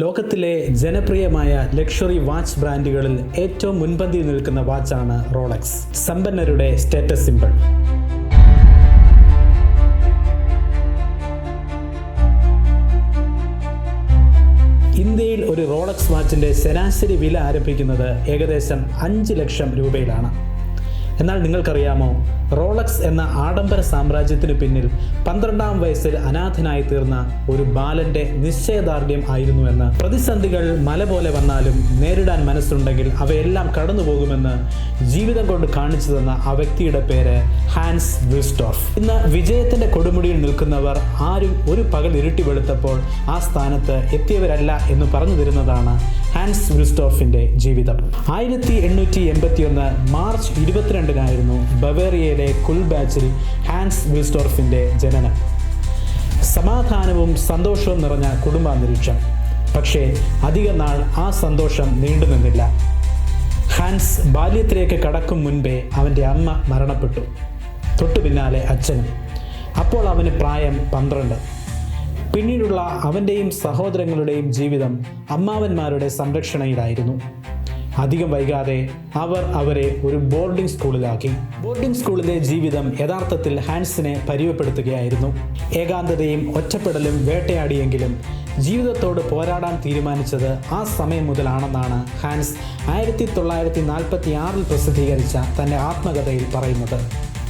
ലോകത്തിലെ ജനപ്രിയമായ luxury watch ബ്രാൻഡുകളിൽ ഏറ്റവും മുൻപന്തിയിൽ നിൽക്കുന്ന വാച്ചാണ് റോളക്സ് സമ്പന്നരുടെ സ്റ്റേറ്റസ് സിമ്പിൾ ഇന്ത്യയിൽ ഒരു റോളക്സ് വാച്ചിന്റെ ശരാശരി വില ആരംഭിക്കുന്നത് ഏകദേശം അഞ്ച് ലക്ഷം രൂപയിലാണ്. എന്നാൽ നിങ്ങൾക്കറിയാമോ? റോളക്സ് എന്ന ആഡംബര സാമ്രാജ്യത്തിന് പിന്നിൽ പന്ത്രണ്ടാം വയസ്സിൽ അനാഥനായി തീർന്ന ഒരു ബാലന്റെ നിശ്ചയദാർഢ്യം ആയിരുന്നു എന്ന്. പ്രതിസന്ധികൾ മല പോലെ വന്നാലും നേരിടാൻ മനസ്സുണ്ടെങ്കിൽ അവയെല്ലാം കടന്നുപോകുമെന്ന് ജീവിതം കൊണ്ട് കാണിച്ചു തന്ന ആ വ്യക്തിയുടെ പേര് ഹാൻസ് വിൽസ്റ്റോഫ് ഇന്ന് വിജയത്തിന്റെ കൊടുമുടിയിൽ നിൽക്കുന്നവർ ആരും ഒരു പകൽ ഇരുട്ടി വെളുത്തപ്പോൾ ആ സ്ഥാനത്ത് എത്തിയവരല്ല എന്ന് പറഞ്ഞു തരുന്നതാണ് ഹാൻസ് വിൽസ്റ്റോഫിന്റെ ജീവിതം. ആയിരത്തി എണ്ണൂറ്റി എൺപത്തി ഒന്ന് മാർച്ച് ഇരുപത്തിരണ്ടിനായിരുന്നു ബവേറിയയിലെ കുൽബാച്ചിൽ ഹാൻസ് വിൽസ്റ്റോർഫിന്റെ ജനനം. സമാധാനവും സന്തോഷവും നിറഞ്ഞ കുടുംബാന്തരീക്ഷം. പക്ഷേ അധിക നാൾ ആ സന്തോഷം നീണ്ടു നിന്നില്ല. ഹാൻസ് ബാല്യത്തിലേക്ക് കടക്കും മുൻപേ അവന്റെ അമ്മ മരണപ്പെട്ടു. തൊട്ടു പിന്നാലെ അച്ഛനും. അപ്പോൾ അവന് പ്രായം പന്ത്രണ്ട്. പിന്നീടുള്ള അവന്റെയും സഹോദരങ്ങളുടെയും ജീവിതം അമ്മാവന്മാരുടെ സംരക്ഷണയിലായിരുന്നു. അധികം വൈകാതെ അവർ അവരെ ഒരു ബോർഡിംഗ് സ്കൂളിലാക്കി. ബോർഡിംഗ് സ്കൂളിലെ ജീവിതം യഥാർത്ഥത്തിൽ ഹാൻസിനെ പരിവപ്പെടുത്തുകയായിരുന്നു ഏകാന്തതയും ഒറ്റപ്പെടലും വേട്ടയാടിയെങ്കിലും ജീവിതത്തോട് പോരാടാൻ തീരുമാനിച്ചത് ആ സമയം മുതലാണെന്നാണ് ഹാൻസ് ആയിരത്തി തൊള്ളായിരത്തി നാൽപ്പത്തി ആറിൽ പ്രസിദ്ധീകരിച്ച തന്റെ ആത്മകഥയിൽ പറയുന്നത്.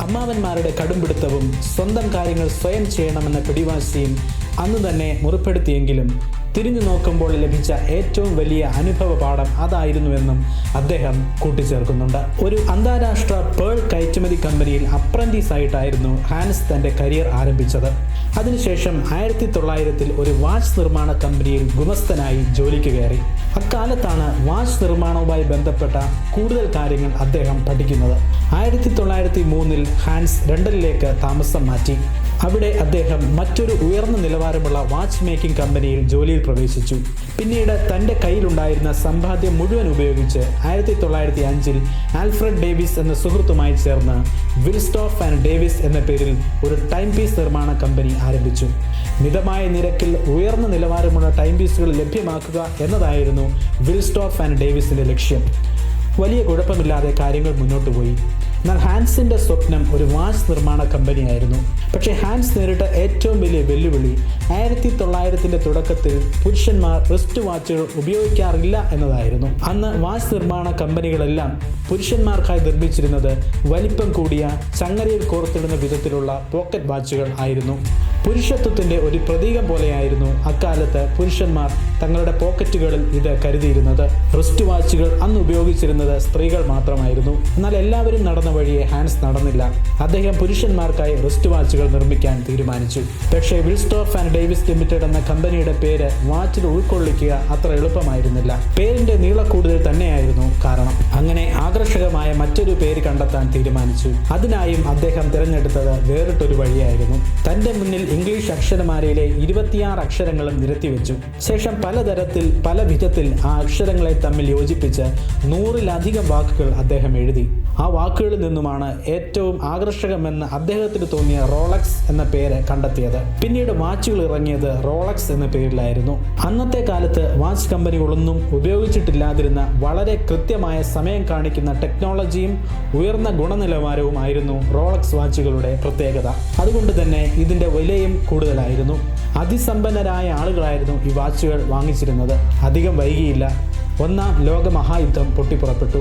അമ്മാവന്മാരുടെ കടുംപിടുത്തവും സ്വന്തം കാര്യങ്ങൾ സ്വയം ചെയ്യണമെന്ന പിടിവാശിയും അന്ന് തന്നെ മുറിപ്പെടുത്തിയെങ്കിലും തിരിഞ്ഞു നോക്കുമ്പോൾ ലഭിച്ച ഏറ്റവും വലിയ അനുഭവ പാഠം അതായിരുന്നുവെന്നും അദ്ദേഹം കൂട്ടിച്ചേർക്കുന്നുണ്ട്. ഒരു അന്താരാഷ്ട്ര പേൾ കയറ്റുമതി കമ്പനിയിൽ അപ്രന്റീസ് ആയിട്ടായിരുന്നു ഹാൻസ് തന്റെ കരിയർ ആരംഭിച്ചത്. അതിനുശേഷം ആയിരത്തി തൊള്ളായിരത്തിൽ ഒരു വാച്ച് നിർമ്മാണ കമ്പനിയിൽ ഗുമസ്തനായി ജോലിക്ക് കയറി. അക്കാലത്താണ് വാച്ച് നിർമ്മാണവുമായി ബന്ധപ്പെട്ട കൂടുതൽ കാര്യങ്ങൾ അദ്ദേഹം പഠിക്കുന്നത്. ആയിരത്തി തൊള്ളായിരത്തി മൂന്നിൽ ഹാൻസ് ലണ്ടനിലേക്ക് താമസം മാറ്റി. അവിടെ അദ്ദേഹം മറ്റൊരു ഉയർന്ന നിലവാരമുള്ള വാച്ച് മേക്കിംഗ് കമ്പനിയിൽ ജോലിയിൽ പ്രവേശിച്ചു. പിന്നീട് തന്റെ കയ്യിലുണ്ടായിരുന്ന സമ്പാദ്യം മുഴുവൻ ഉപയോഗിച്ച് ആയിരത്തി തൊള്ളായിരത്തി അഞ്ചിൽ ആൽഫ്രഡ് ഡേവിസ് എന്ന സുഹൃത്തുമായി ചേർന്ന് വിൽസ്റ്റോഫ് ആൻഡ് ഡേവിസ് എന്ന പേരിൽ ഒരു ടൈം പീസ് നിർമ്മാണ കമ്പനി ആരംഭിച്ചു. മിതമായ നിരക്കിൽ ഉയർന്ന നിലവാരമുള്ള ടൈം പീസുകൾ ലഭ്യമാക്കുക എന്നതായിരുന്നു വിൽസ്റ്റോഫ് ആൻഡ് ഡേവിസിന്റെ ലക്ഷ്യം. വലിയ കുഴപ്പമില്ലാതെ കാര്യങ്ങൾ മുന്നോട്ട് പോയി. എന്നാൽ ഹാൻസിന്റെ സ്വപ്നം ഒരു വാച്ച് നിർമ്മാണ കമ്പനിയായിരുന്നു. പക്ഷേ ഹാൻസ് നേരിട്ട ഏറ്റവും വലിയ വെല്ലുവിളി ആയിരത്തി തൊള്ളായിരത്തിന്റെ തുടക്കത്തിൽ പുരുഷന്മാർ റിസ്റ്റ് വാച്ചുകൾ ഉപയോഗിക്കാറില്ല എന്നതായിരുന്നു. അന്ന് വാച്ച് നിർമ്മാണ കമ്പനികളെല്ലാം പുരുഷന്മാർക്കായി നിർമ്മിച്ചിരുന്നത് വലിപ്പം കൂടിയ ചങ്ങലയിൽ കോർത്തിടുന്ന വിധത്തിലുള്ള പോക്കറ്റ് വാച്ചുകൾ ആയിരുന്നു. പുരുഷത്വത്തിന്റെ ഒരു പ്രതീകം പോലെയായിരുന്നു അക്കാലത്ത് പുരുഷന്മാർ തങ്ങളുടെ പോക്കറ്റുകളിൽ ഇത് കരുതിയിരുന്നത്. റിസ്റ്റ് വാച്ചുകൾ അന്ന് ഉപയോഗിച്ചിരുന്നത് സ്ത്രീകൾ മാത്രമായിരുന്നു. എന്നാൽ എല്ലാവരും നടന്ന വഴിയെ ഹാൻസ് നടന്നില്ല. അദ്ദേഹം പുരുഷന്മാർക്കായി റിസ്റ്റ് വാച്ചുകൾ നിർമ്മിക്കാൻ തീരുമാനിച്ചു. പക്ഷേ വിൽസ്റ്റോഫ് ആൻഡ് ഡേവിസ് ലിമിറ്റഡ് എന്ന കമ്പനിയുടെ പേര് വാച്ചിൽ ഉൾക്കൊള്ളിക്കുക അത്ര എളുപ്പമായിരുന്നില്ല. പേരിന്റെ നീളക്കൂടുതൽ തന്നെയായിരുന്നു കാരണം. അങ്ങനെ ആകർഷകമായ മറ്റൊരു പേര് കണ്ടെത്താൻ തീരുമാനിച്ചു. അതിനായും അദ്ദേഹം തിരഞ്ഞെടുത്തത് വേറിട്ടൊരു വഴിയായിരുന്നു. തന്റെ മുന്നിൽ ഇംഗ്ലീഷ് അക്ഷരമാലയിലെ ഇരുപത്തിയാറ് അക്ഷരങ്ങളും നിരത്തിവെച്ചു. ശേഷം പലതരത്തിൽ പല വിധത്തിൽ ആ അക്ഷരങ്ങളെ തമ്മിൽ യോജിപ്പിച്ച് നൂറിലധികം വാക്കുകൾ അദ്ദേഹം എഴുതി. ആ വാക്കുകളിൽ നിന്നുമാണ് ഏറ്റവും ആകർഷകമെന്ന് അദ്ദേഹത്തിന് തോന്നിയ റോളക്സ് എന്ന പേര് കണ്ടെത്തിയത്. പിന്നീട് വാച്ചുകൾ ഇറങ്ങിയത് റോളക്സ് എന്ന പേരിലായിരുന്നു. അന്നത്തെ കാലത്ത് വാച്ച് കമ്പനികളൊന്നും ഉപയോഗിച്ചിട്ടില്ലാതിരുന്ന വളരെ കൃത്യമായ സമയം കാണിക്കുന്ന ടെക്നോളജിയും ഉയർന്ന ഗുണനിലവാരവും ആയിരുന്നു റോളക്സ് വാച്ചുകളുടെ പ്രത്യേകത. അതുകൊണ്ട് തന്നെ ഇതിന്റെ വിലയും കൂടുതലായിരുന്നു. അതിസമ്പന്നരായ ആളുകളായിരുന്നു ഈ വാച്ചുകൾ വാങ്ങിച്ചിരുന്നത്. അധികം വൈകിയില്ല. ഒന്നാം ലോക മഹായുദ്ധം പൊട്ടിപ്പുറപ്പെട്ടു.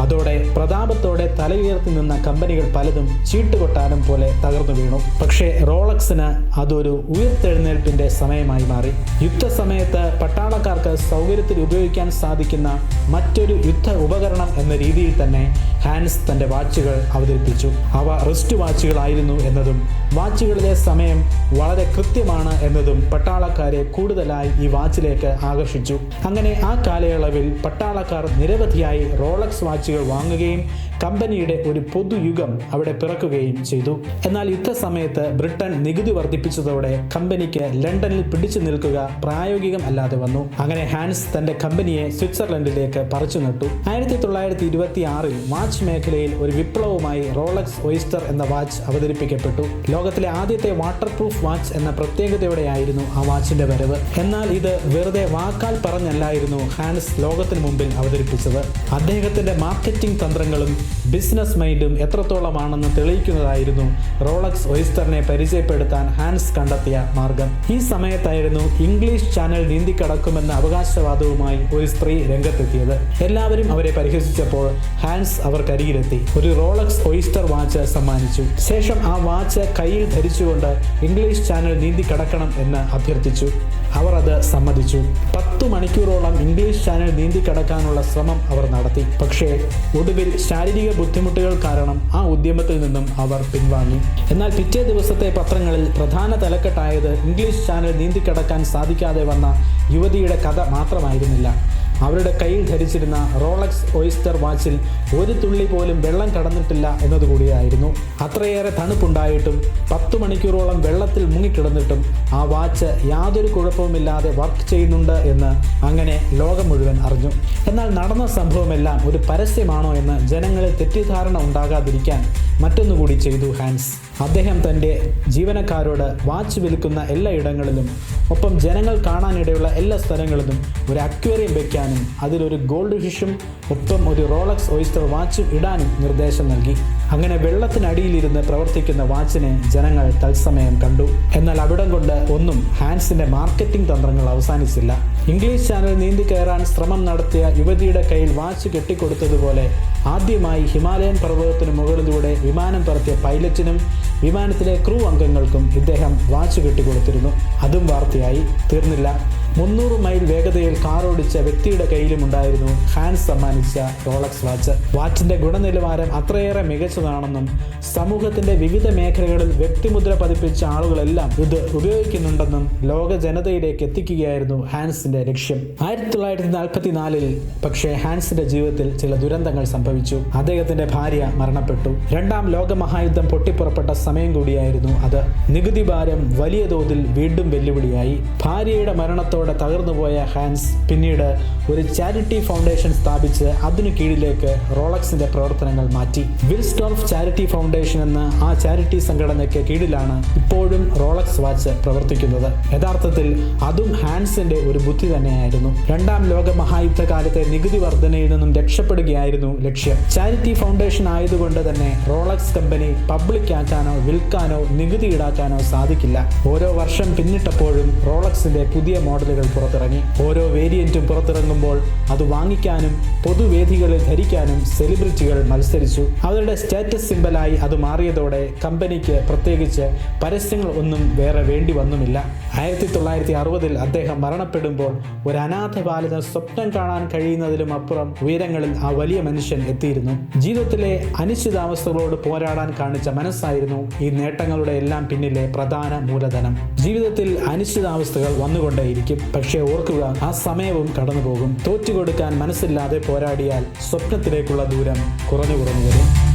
അതോടെ പ്രതാപത്തോടെ തലയുയർത്തി നിന്ന കമ്പനികൾ പലതും ചീട്ടുകൊട്ടാരം പോലെ തകർന്നു വീണു. പക്ഷേ റോളക്സിന് അതൊരു ഉയർത്തെഴുന്നേൽപ്പിന്റെ സമയമായി മാറി. യുദ്ധസമയത്ത് പട്ടാളക്കാർക്ക് സൗകര്യത്തിൽ ഉപയോഗിക്കാൻ സാധിക്കുന്ന മറ്റൊരു യുദ്ധ ഉപകരണം എന്ന രീതിയിൽ തന്നെ ഹാൻസ് തന്റെ വാച്ചുകൾ അവതരിപ്പിച്ചു. അവ റിസ്റ്റ് വാച്ചുകളായിരുന്നു എന്നതും വാച്ചുകളിലെ സമയം വളരെ കൃത്യമാണ് എന്നതും പട്ടാളക്കാരെ കൂടുതലായി ഈ വാച്ചിലേക്ക് ആകർഷിച്ചു. അങ്ങനെ ആ കാലയളവിൽ പട്ടാളക്കാർ നിരവധിയായി റോളക്സ് വാച്ചുകൾ വാങ്ങുകയും കമ്പനിയുടെ ഒരു പൊതുയുഗം അവിടെ പിറക്കുകയും ചെയ്തു. എന്നാൽ യുദ്ധസമയത്ത് ബ്രിട്ടൻ നികുതി വർദ്ധിപ്പിച്ചതോടെ കമ്പനിക്ക് ലണ്ടനിൽ പിടിച്ചു നിൽക്കുക പ്രായോഗികം അല്ലാതെ വന്നു. അങ്ങനെ ഹാൻസ് തന്റെ കമ്പനിയെ സ്വിറ്റ്സർലൻഡിലേക്ക് പറിച്ചു നട്ടു. ആയിരത്തി തൊള്ളായിരത്തി ഇരുപത്തി ആറിൽ വാച്ച് മേഖലയിൽ ഒരു വിപ്ലവമായി റോളക്സ് ഒയിസ്റ്റർ എന്ന വാച്ച് അവതരിപ്പിക്കപ്പെട്ടു. ലോകത്തിലെ ആദ്യത്തെ വാട്ടർ പ്രൂഫ് വാച്ച് എന്ന പ്രത്യേകതയോടെയായിരുന്നു ആ വാച്ചിന്റെ വരവ്. എന്നാൽ ഇത് വെറുതെ വാക്കാൽ പറഞ്ഞല്ലായിരുന്നു ഹാൻസ് ലോകത്തിന് മുമ്പിൽ അവതരിപ്പിച്ചത്. അദ്ദേഹത്തിന്റെ മാർക്കറ്റിംഗ് തന്ത്രങ്ങളും ബിസിനസ് മൈൻഡും എത്രത്തോളമാണെന്ന് തെളിയിക്കുന്നതായിരുന്നു റോളക്സ് ഒയിസ്റ്ററിനെ പരിചയപ്പെടുത്താൻ ഹാൻസ് കണ്ടെത്തിയ മാർഗം. ഈ സമയത്തായിരുന്നു ഇംഗ്ലീഷ് ചാനൽ നീന്തിക്കടക്കുമെന്ന അവകാശവാദവുമായി ഒരു സ്ത്രീ രംഗത്തെത്തിയത്. എല്ലാവരും അവരെ പരിഹസിച്ചപ്പോൾ ഹാൻസ് അവർക്കരികിലെത്തി ഒരു റോളക്സ് ഒയിസ്റ്റർ വാച്ച് സമ്മാനിച്ചു. ശേഷം ആ വാച്ച് കയ്യിൽ ധരിച്ചുകൊണ്ട് ഇംഗ്ലീഷ് ചാനൽ നീന്തി കടക്കണം എന്ന് അഭ്യർത്ഥിച്ചു. അവർ അത് സമ്മതിച്ചു. പത്തു മണിക്കൂറോളം ഇംഗ്ലീഷ് ചാനൽ നീന്തി കടക്കാനുള്ള ശ്രമം അവർ നടത്തി. പക്ഷേ ഒടുവിൽ ശാരീരിക ബുദ്ധിമുട്ടുകൾ കാരണം ആ ഉദ്യമത്തിൽ നിന്നും അവർ പിൻവാങ്ങി. എന്നാൽ പിറ്റേ ദിവസത്തെ പത്രങ്ങളിൽ പ്രധാന തലക്കെട്ടായത് ഇംഗ്ലീഷ് ചാനൽ നീന്തി കടക്കാൻ സാധിക്കാതെ വന്ന യുവതിയുടെ കഥ മാത്രമായിരുന്നില്ല. അവരുടെ കയ്യിൽ ധരിച്ചിരുന്ന റോളക്സ് ഓയിസ്റ്റർ വാച്ചിൽ ഒരു തുള്ളി പോലും വെള്ളം കടന്നിട്ടില്ല എന്നതുകൂടിയായിരുന്നു. അത്രയേറെ തണുപ്പുണ്ടായിട്ടും പത്ത് മണിക്കൂറോളം വെള്ളത്തിൽ മുങ്ങിക്കിടന്നിട്ടും ആ വാച്ച് യാതൊരു കുഴപ്പവുമില്ലാതെ വർക്ക് ചെയ്യുന്നുണ്ട് എന്ന് അങ്ങനെ ലോകം മുഴുവൻ അറിഞ്ഞു. എന്നാൽ നടന്ന സംഭവമെല്ലാം ഒരു പരസ്യമാണോ എന്ന് ജനങ്ങളെ തെറ്റിദ്ധാരണ ഉണ്ടാകാതിരിക്കാൻ മറ്റൊന്നുകൂടി ചെയ്തു ഹാൻസ്. അദ്ദേഹം തന്റെ ജീവനക്കാരോട് വാച്ച് വിൽക്കുന്ന എല്ലാ ഇടങ്ങളിലും ഒപ്പം ജനങ്ങൾ കാണാനിടയുള്ള എല്ലാ സ്ഥലങ്ങളിലും ഒരു അക്വേറിയം വയ്ക്കാനും അതിലൊരു ഗോൾഡ് ഫിഷും ഒപ്പം ഒരു റോളക്സ് ഓയിസ്റ്റർ വാച്ചും ഇടാനും നിർദ്ദേശം നൽകി. അങ്ങനെ വെള്ളത്തിനടിയിലിരുന്ന് പ്രവർത്തിക്കുന്ന വാച്ചിനെ ജനങ്ങൾ തത്സമയം കണ്ടു. എന്നാൽ അവിടം കൊണ്ട് ഒന്നും ഹാൻസിന്റെ മാർക്കറ്റിംഗ് തന്ത്രങ്ങൾ അവസാനിച്ചില്ല. ഇംഗ്ലീഷ് ചാനൽ നീന്തി കയറാൻ ശ്രമം നടത്തിയ യുവതിയുടെ കയ്യിൽ വാച്ച് കെട്ടിക്കൊടുത്തതുപോലെ ആദ്യമായി ഹിമാലയൻ പർവതത്തിന് മുകളിലൂടെ വിമാനം പറത്തിയ പൈലറ്റിനും വിമാനത്തിലെ ക്രൂ അംഗങ്ങൾക്കും ഇദ്ദേഹം വാച്ച് കെട്ടിക്കൊടുത്തിരുന്നു. അതും വാർത്തയായി. തീർന്നില്ല. മുന്നൂറ് മൈൽ വേഗതയിൽ കാറോടിച്ച വ്യക്തിയുടെ കയ്യിലും ഉണ്ടായിരുന്നു ഹാൻസ് സമ്മാനിച്ച റോളക്സ് വാച്ച്. വാച്ചിന്റെ ഗുണനിലവാരം അത്രയേറെ മികച്ചതാണെന്നും സമൂഹത്തിന്റെ വിവിധ മേഖലകളിൽ വ്യക്തിമുദ്ര പതിപ്പിച്ച ആളുകളെല്ലാം ഇത് ഉപയോഗിക്കുന്നുണ്ടെന്നും ലോക ജനതയിലേക്ക് എത്തിക്കുകയായിരുന്നു ഹാൻസിന്റെ ലക്ഷ്യം. ആയിരത്തി തൊള്ളായിരത്തി നാൽപ്പത്തി നാലിൽ പക്ഷേ ഹാൻസിന്റെ ജീവിതത്തിൽ ചില ദുരന്തങ്ങൾ സംഭവിച്ചു. അദ്ദേഹത്തിന്റെ ഭാര്യ മരണപ്പെട്ടു. രണ്ടാം ലോക മഹായുദ്ധം പൊട്ടിപ്പുറപ്പെട്ട സമയം കൂടിയായിരുന്നു അത്. നികുതി ഭാരം വലിയ തോതിൽ വീണ്ടും വെല്ലുവിളിയായി. ഭാര്യയുടെ മരണത്തോടെ തകർന്നുപോയ ഹാൻസ് പിന്നീട് ഒരു ചാരിറ്റി ഫൗണ്ടേഷൻ സ്ഥാപിച്ച് അതിനു കീഴിലേക്ക് റോളക്സിന്റെ പ്രവർത്തനങ്ങൾ മാറ്റി. വിൽസ്റ്റോൾഫ് ചാരിറ്റി ഫൗണ്ടേഷൻ എന്ന ആ ചാരിറ്റി സംഘടനയ്ക്ക് കീഴിലാണ് ഇപ്പോഴും റോളക്സ് വാച്ച് പ്രവർത്തിക്കുന്നത്. യഥാർത്ഥത്തിൽ അതും ഹാൻസിന്റെ ഒരു ബുദ്ധി തന്നെയായിരുന്നു. രണ്ടാം ലോക മഹായുദ്ധകാലത്തെ നികുതി വർധനയിൽ നിന്നും രക്ഷപ്പെടുകയായിരുന്നു ലക്ഷ്യം. ചാരിറ്റി ഫൗണ്ടേഷൻ ആയതുകൊണ്ട് തന്നെ റോളക്സ് കമ്പനി പബ്ലിക് ആക്കാനോ വിൽക്കാനോ നികുതി ഈടാക്കാനോ സാധിക്കില്ല. ഓരോ വർഷം പിന്നിട്ടപ്പോഴും റോളക്സിന്റെ പുതിയ മോഡലുകൾ പുറത്തിറങ്ങി. ഓരോ വേരിയന്റും പുറത്തിറങ്ങുമ്പോൾ അത് വാങ്ങിക്കാനും പൊതുവേദികളിൽ ധരിക്കാനും സെലിബ്രിറ്റികൾ മത്സരിച്ചു. അവരുടെ സ്റ്റാറ്റസ് സിമ്പലായി അത് മാറിയതോടെ കമ്പനിക്ക് പ്രത്യേകിച്ച് പരസ്യങ്ങൾ ഒന്നും വേറെ വേണ്ടി വന്നുമില്ല. ആയിരത്തി തൊള്ളായിരത്തി അറുപതിൽ അദ്ദേഹം മരണപ്പെടുമ്പോൾ ഒരു അനാഥ ബാലിന് സ്വപ്നം കാണാൻ കഴിയുന്നതിലും അപ്പുറം ഉയരങ്ങളിൽ ആ വലിയ മനുഷ്യൻ എത്തിയിരുന്നു. ജീവിതത്തിലെ അനിശ്ചിതാവസ്ഥകളോട് പോരാടാൻ കാണിച്ച മനസ്സായിരുന്നു ഈ നേട്ടങ്ങളുടെ എല്ലാം പിന്നിലെ പ്രധാന മൂലധനം. ജീവിതത്തിൽ അനിശ്ചിതാവസ്ഥകൾ വന്നുകൊണ്ടേയിരിക്കും. പക്ഷേ ഓർക്കുക ആ സമയവും കടന്നു പോകും തോറ്റുകൊടുക്കാൻ മനസ്സില്ലാതെ പോരാടിയാൽ സ്വപ്നത്തിലേക്കുള്ള ദൂരം കുറഞ്ഞു കുറഞ്ഞു വരും.